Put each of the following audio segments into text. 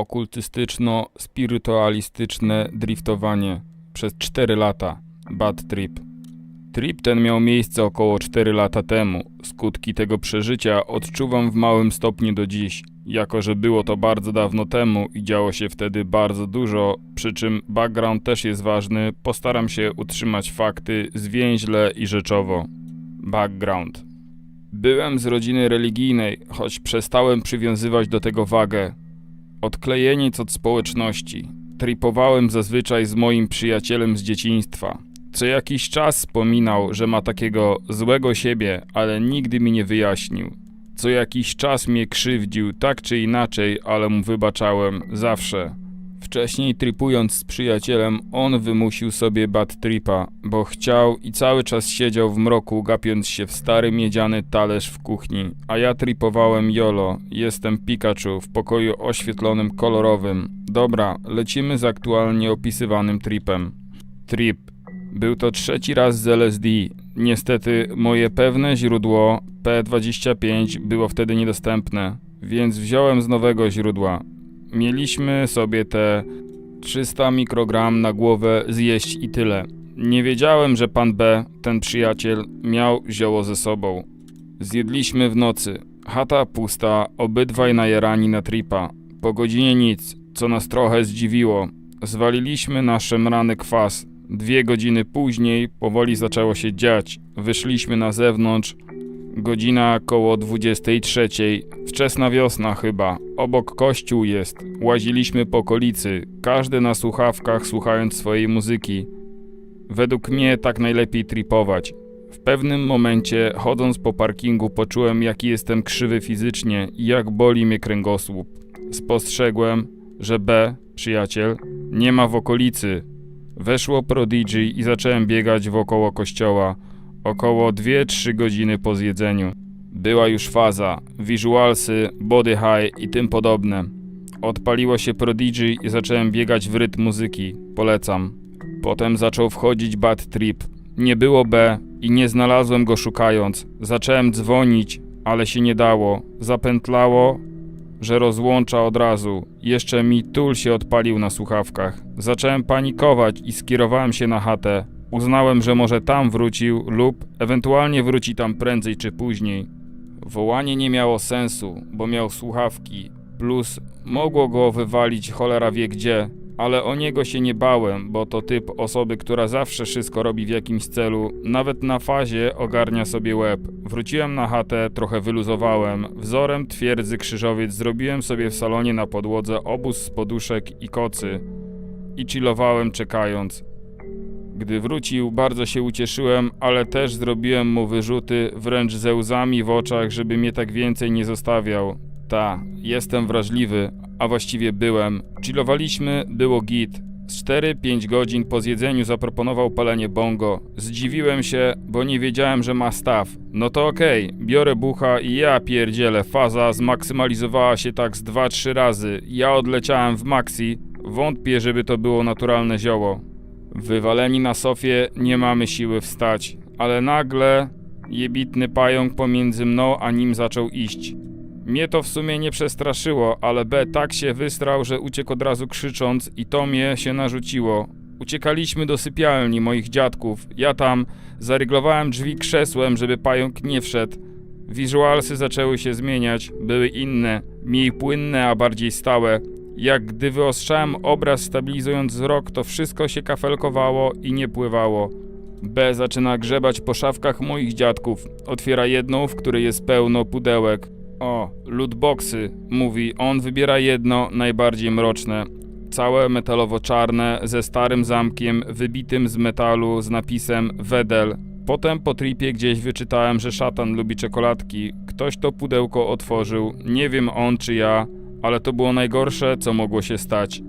okultystyczno-spirytualistyczne driftowanie przez 4 lata. Bad trip. Trip ten miał miejsce około 4 lata temu. Skutki tego przeżycia odczuwam w małym stopniu do dziś. Jako, że było to bardzo dawno temu i działo się wtedy bardzo dużo, przy czym background też jest ważny, postaram się utrzymać fakty zwięźle i rzeczowo. Background. Byłem z rodziny religijnej, choć przestałem przywiązywać do tego wagę. Odklejeniec od społeczności. Tripowałem zazwyczaj z moim przyjacielem z dzieciństwa. Co jakiś czas wspominał, że ma takiego złego siebie, ale nigdy mi nie wyjaśnił. Co jakiś czas mnie krzywdził, tak czy inaczej, ale mu wybaczałem, zawsze. Wcześniej tripując z przyjacielem, on wymusił sobie bad tripa, bo chciał i cały czas siedział w mroku, gapiąc się w stary miedziany talerz w kuchni, a ja tripowałem YOLO, jestem Pikachu w pokoju oświetlonym kolorowym. Dobra, lecimy z aktualnie opisywanym tripem. Trip. Był to trzeci raz z LSD. Niestety moje pewne źródło P25 było wtedy niedostępne, więc wziąłem z nowego źródła. Mieliśmy sobie te 300 mikrogram na głowę zjeść i tyle. Nie wiedziałem, że pan B, ten przyjaciel, miał zioło ze sobą. Zjedliśmy w nocy. Chata pusta, obydwaj najarani na tripa. Po godzinie nic, co nas trochę zdziwiło. Zwaliliśmy na szemrany kwas. Dwie godziny później powoli zaczęło się dziać. Wyszliśmy na zewnątrz. Godzina koło 23. Wczesna wiosna chyba. Obok kościół jest. Łaziliśmy po okolicy. Każdy na słuchawkach słuchając swojej muzyki. Według mnie tak najlepiej tripować. W pewnym momencie, chodząc po parkingu, poczułem, jaki jestem krzywy fizycznie i jak boli mnie kręgosłup. Spostrzegłem, że B, przyjaciel, nie ma w okolicy. Weszło Prodigy i zacząłem biegać wokoło kościoła. Około 2-3 godziny po zjedzeniu. Była już faza, visualsy, body high i tym podobne. Odpaliło się Prodigy i zacząłem biegać w rytm muzyki. Polecam. Potem zaczął wchodzić bad trip. Nie było B i nie znalazłem go szukając. Zacząłem dzwonić, ale się nie dało. Zapętlało, że rozłącza od razu. Jeszcze mi tul się odpalił na słuchawkach. Zacząłem panikować i skierowałem się na chatę. Uznałem, że może tam wrócił lub ewentualnie wróci tam prędzej czy później. Wołanie nie miało sensu, bo miał słuchawki, plus mogło go wywalić cholera wie gdzie, ale o niego się nie bałem, bo to typ osoby, która zawsze wszystko robi w jakimś celu, nawet na fazie ogarnia sobie łeb. Wróciłem na chatę, trochę wyluzowałem. Wzorem twierdzy krzyżowiec zrobiłem sobie w salonie na podłodze obóz z poduszek i kocy. I chillowałem czekając. Gdy wrócił, bardzo się ucieszyłem, ale też zrobiłem mu wyrzuty, wręcz ze łzami w oczach, żeby mnie tak więcej nie zostawiał. Ta, jestem wrażliwy, a właściwie byłem. Chillowaliśmy, było git. Z 4-5 godzin po zjedzeniu zaproponował palenie bongo. Zdziwiłem się, bo nie wiedziałem, że ma staw. No to okej, biorę bucha i ja pierdzielę, faza zmaksymalizowała się tak z 2-3 razy. Ja odleciałem w maxi, wątpię, żeby to było naturalne zioło. Wywaleni na sofie, nie mamy siły wstać, ale nagle jebitny pająk pomiędzy mną a nim zaczął iść. Mnie to w sumie nie przestraszyło, ale B tak się wystrał, że uciekł od razu krzycząc i to mnie się narzuciło. Uciekaliśmy do sypialni moich dziadków. Ja tam zaryglowałem drzwi krzesłem, żeby pająk nie wszedł. Wizualsy zaczęły się zmieniać, były inne, mniej płynne, a bardziej stałe. Jak gdy wyostrzałem obraz stabilizując wzrok, to wszystko się kafelkowało i nie pływało. B zaczyna grzebać po szafkach moich dziadków. Otwiera jedną, w której jest pełno pudełek. O, lootboxy, mówi. On wybiera jedno, najbardziej mroczne. Całe metalowo-czarne, ze starym zamkiem, wybitym z metalu, z napisem Wedel. Potem po tripie gdzieś wyczytałem, że szatan lubi czekoladki. Ktoś to pudełko otworzył. Nie wiem on czy ja, ale to było najgorsze, co mogło się stać.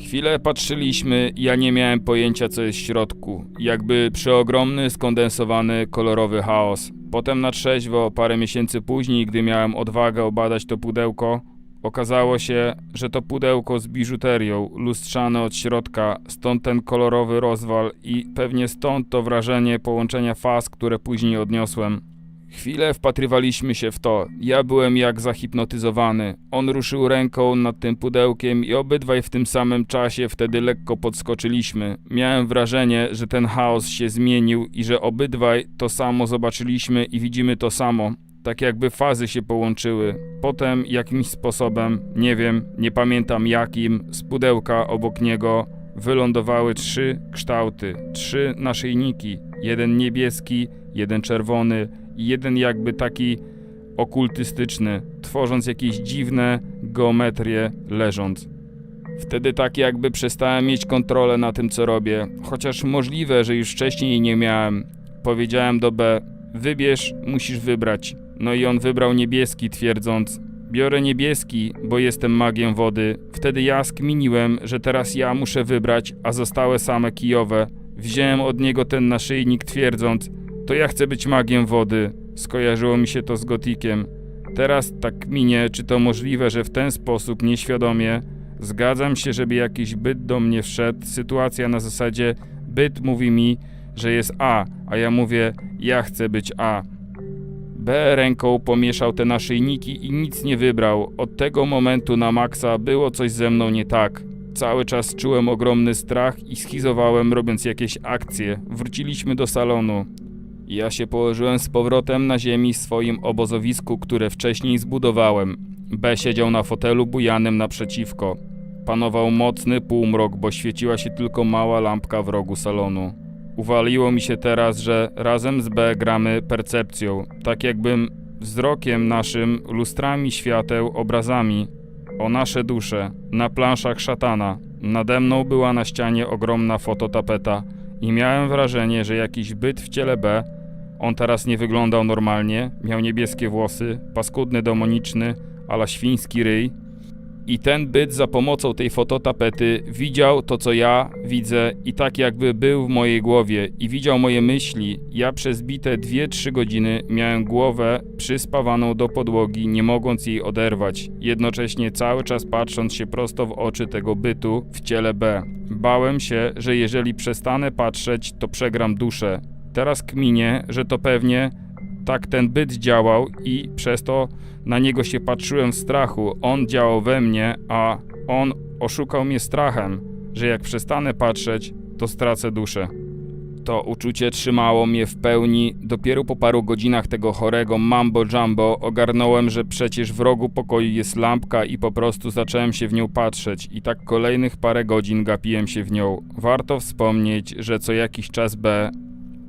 Chwilę patrzyliśmy, ja nie miałem pojęcia, co jest w środku. Jakby przeogromny, skondensowany, kolorowy chaos. Potem na trzeźwo, parę miesięcy później, gdy miałem odwagę obadać to pudełko, okazało się, że to pudełko z biżuterią, lustrzane od środka, stąd ten kolorowy rozwal i pewnie stąd to wrażenie połączenia faz, które później odniosłem. Chwilę wpatrywaliśmy się w to. Ja byłem jak zahipnotyzowany. On ruszył ręką nad tym pudełkiem i obydwaj w tym samym czasie wtedy lekko podskoczyliśmy. Miałem wrażenie, że ten chaos się zmienił i że obydwaj to samo zobaczyliśmy i widzimy to samo. Tak jakby fazy się połączyły. Potem jakimś sposobem, nie wiem, nie pamiętam jakim, z pudełka obok niego wylądowały trzy kształty, trzy naszyjniki. Jeden niebieski, jeden czerwony jeden jakby taki okultystyczny, tworząc jakieś dziwne geometrie leżąc. Wtedy tak jakby przestałem mieć kontrolę na tym, co robię, chociaż możliwe, że już wcześniej nie miałem. Powiedziałem do B, wybierz, musisz wybrać. No i on wybrał niebieski, twierdząc, biorę niebieski, bo jestem magiem wody. Wtedy ja skminiłem, że teraz ja muszę wybrać, a zostały same kijowe. Wziąłem od niego ten naszyjnik, twierdząc, to ja chcę być magiem wody. Skojarzyło mi się to z gotikiem. Teraz tak minie, czy to możliwe, że w ten sposób nieświadomie zgadzam się, żeby jakiś byt do mnie wszedł. Sytuacja na zasadzie byt mówi mi, że jest A, a ja mówię, ja chcę być A. B ręką pomieszał te naszyjniki i nic nie wybrał. Od tego momentu na maksa było coś ze mną nie tak. Cały czas czułem ogromny strach i schizowałem robiąc jakieś akcje. Wróciliśmy do salonu. Ja się położyłem z powrotem na ziemi w swoim obozowisku, które wcześniej zbudowałem. B siedział na fotelu bujanym naprzeciwko. Panował mocny półmrok, bo świeciła się tylko mała lampka w rogu salonu. Uwaliło mi się teraz, że razem z B gramy percepcją, tak jakbym wzrokiem naszym, lustrami świateł, obrazami o nasze dusze, na planszach szatana. Nade mną była na ścianie ogromna fototapeta i miałem wrażenie, że jakiś byt w ciele B, on teraz nie wyglądał normalnie, miał niebieskie włosy, paskudny demoniczny, ala świński ryj, i ten byt za pomocą tej fototapety widział to, co ja widzę, i tak jakby był w mojej głowie i widział moje myśli. Ja przez bite 2-3 godziny miałem głowę przyspawaną do podłogi, nie mogąc jej oderwać, jednocześnie cały czas patrząc się prosto w oczy tego bytu w ciele B. Bałem się, że jeżeli przestanę patrzeć, to przegram duszę. Teraz kminie, że to pewnie tak ten byt działał i przez to na niego się patrzyłem w strachu. On działał we mnie, a on oszukał mnie strachem, że jak przestanę patrzeć, to stracę duszę. To uczucie trzymało mnie w pełni. Dopiero po paru godzinach tego chorego mambo jumbo ogarnąłem, że przecież w rogu pokoju jest lampka i po prostu zacząłem się w nią patrzeć i tak kolejnych parę godzin gapiłem się w nią. Warto wspomnieć, że co jakiś czas B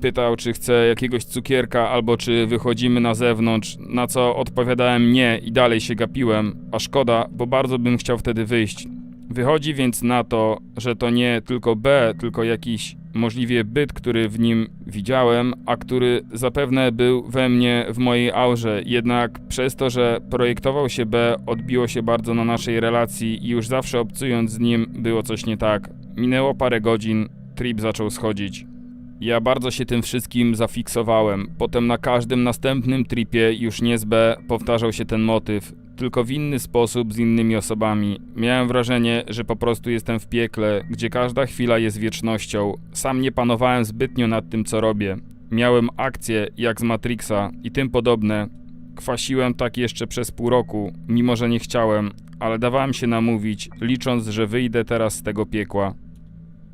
Pytał, czy chcę jakiegoś cukierka albo czy wychodzimy na zewnątrz, na co odpowiadałem nie i dalej się gapiłem, a szkoda, bo bardzo bym chciał wtedy wyjść. Wychodzi więc na to, że to nie tylko B, tylko jakiś możliwie byt, który w nim widziałem, a który zapewne był we mnie w mojej aurze. Jednak przez to, że projektował się B, odbiło się bardzo na naszej relacji i już zawsze obcując z nim było coś nie tak. Minęło parę godzin, trip zaczął schodzić. Ja bardzo się tym wszystkim zafiksowałem. Potem na każdym następnym tripie już nie z B powtarzał się ten motyw, tylko w inny sposób z innymi osobami. Miałem wrażenie, że po prostu jestem w piekle, gdzie każda chwila jest wiecznością. Sam nie panowałem zbytnio nad tym, co robię. Miałem akcje jak z Matrixa i tym podobne. Kwasiłem tak jeszcze przez pół roku, mimo że nie chciałem, ale dawałem się namówić, licząc, że wyjdę teraz z tego piekła.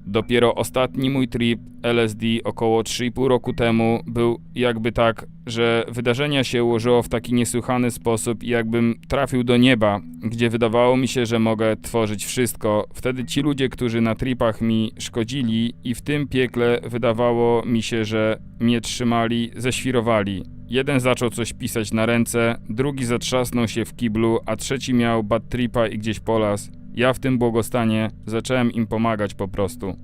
Dopiero ostatni mój trip LSD około 3,5 roku temu był jakby tak, że wydarzenia się ułożyło w taki niesłychany sposób jakbym trafił do nieba, gdzie wydawało mi się, że mogę tworzyć wszystko. Wtedy ci ludzie, którzy na tripach mi szkodzili i w tym piekle wydawało mi się, że mnie trzymali, ześwirowali. Jeden zaczął coś pisać na ręce, drugi zatrzasnął się w kiblu, a trzeci miał bad tripa i gdzieś polas. Ja w tym błogostanie zacząłem im pomagać po prostu.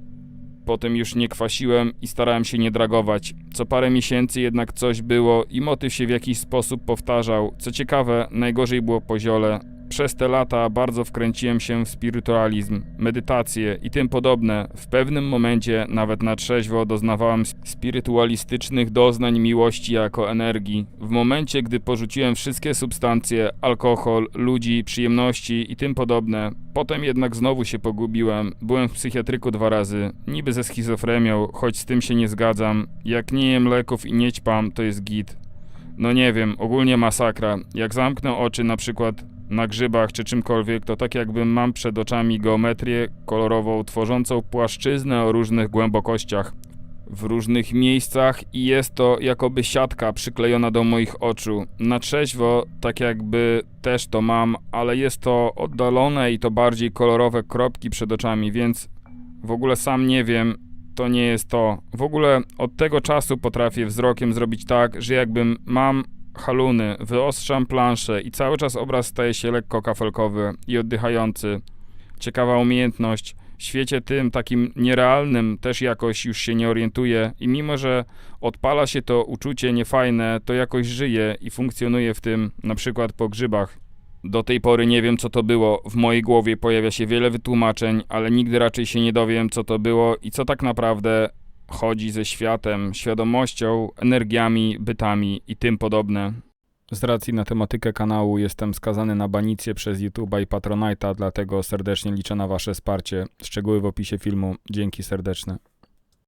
Potem już nie kwasiłem i starałem się nie dragować. Co parę miesięcy jednak coś było i motyw się w jakiś sposób powtarzał. Co ciekawe, najgorzej było po ziole. Przez te lata bardzo wkręciłem się w spirytualizm, medytację i tym podobne. W pewnym momencie nawet na trzeźwo doznawałem spirytualistycznych doznań miłości jako energii. W momencie, gdy porzuciłem wszystkie substancje, alkohol, ludzi, przyjemności i tym podobne, potem jednak znowu się pogubiłem. Byłem w psychiatryku dwa razy, niby ze schizofrenią, choć z tym się nie zgadzam. Jak nie jem leków i nie ćpam, to jest git. No nie wiem, ogólnie masakra. Jak zamknę oczy na przykład na grzybach czy czymkolwiek, to tak jakbym mam przed oczami geometrię kolorową, tworzącą płaszczyznę o różnych głębokościach w różnych miejscach i jest to jakoby siatka przyklejona do moich oczu. Na trzeźwo, tak jakby też to mam, ale jest to oddalone i to bardziej kolorowe kropki przed oczami, więc w ogóle sam nie wiem, to nie jest to. W ogóle od tego czasu potrafię wzrokiem zrobić tak, że jakbym mam haluny, wyostrzam planszę i cały czas obraz staje się lekko kafelkowy i oddychający. Ciekawa umiejętność. W świecie tym takim nierealnym też jakoś już się nie orientuję i mimo, że odpala się to uczucie niefajne, to jakoś żyje i funkcjonuje w tym, na przykład po grzybach. Do tej pory nie wiem, co to było. W mojej głowie pojawia się wiele wytłumaczeń, ale nigdy raczej się nie dowiem, co to było i co tak naprawdę chodzi ze światem, świadomością, energiami, bytami i tym podobne. Z racji na tematykę kanału jestem skazany na banicję przez YouTube'a i Patronite'a, dlatego serdecznie liczę na Wasze wsparcie. Szczegóły w opisie filmu. Dzięki serdeczne.